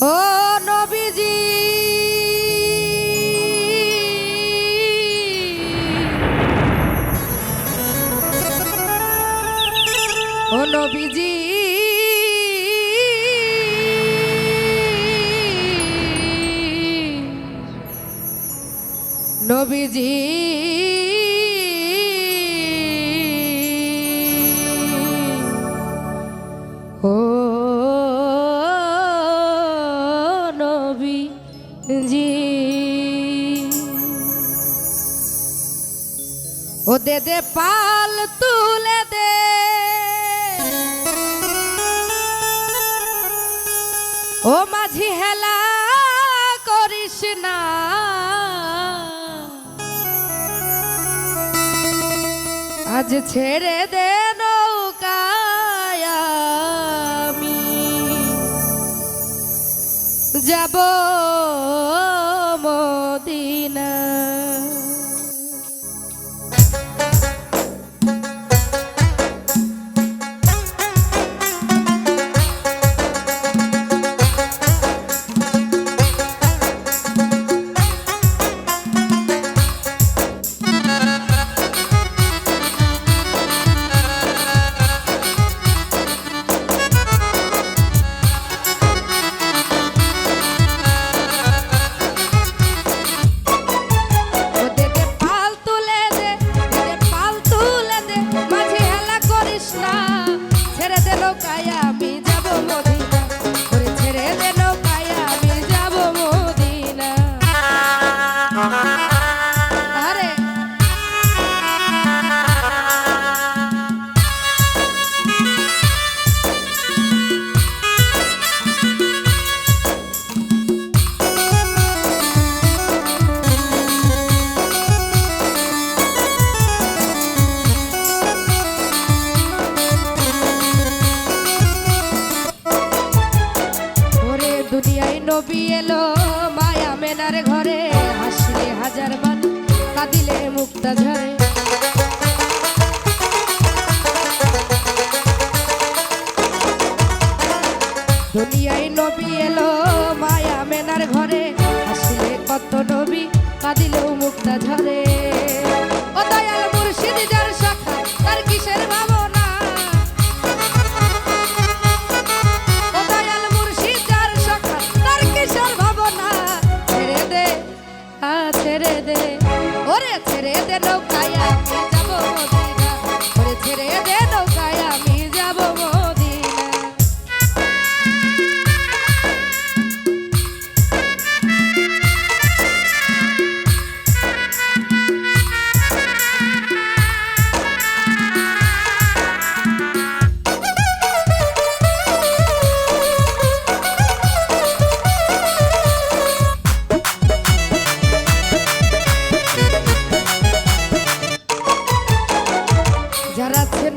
ও নবীজি। ও নবীজি। নবীজি। নবীজি ও দে দে পাল তুলে দে। ও মাঝি হেলা করিস না। আজ ছেড়ে দে নৌকায় আমি। যাব মদিনা নবী এলো মায়া মেনার ঘরে। হাসিলে হাজার মান কাঁদিলে মুক্তা ঝরে। দুনিয়ায় নবী এলো মায়া মেনার ঘরে। হাসিলে কত নবী, কাঁদিলেও মুক্তা ঝরে। ও দয়াল মুর্শিদ যার ওরে ছেড়ে দে নৌকায়।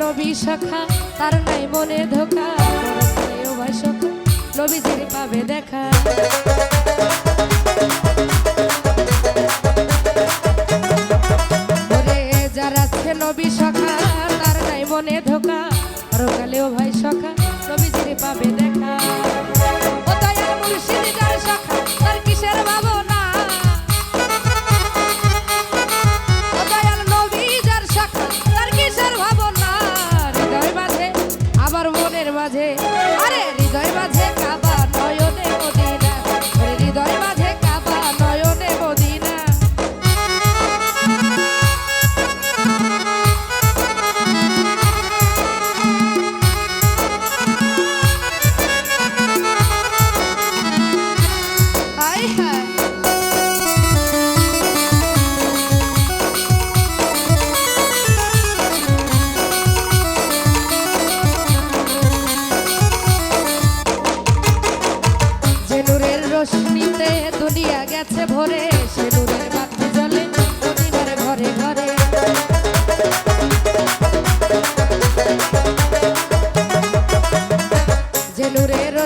নবী সখা তার নাই মনে ধোকা। সখা নবীজির পাবে দেখা। মনের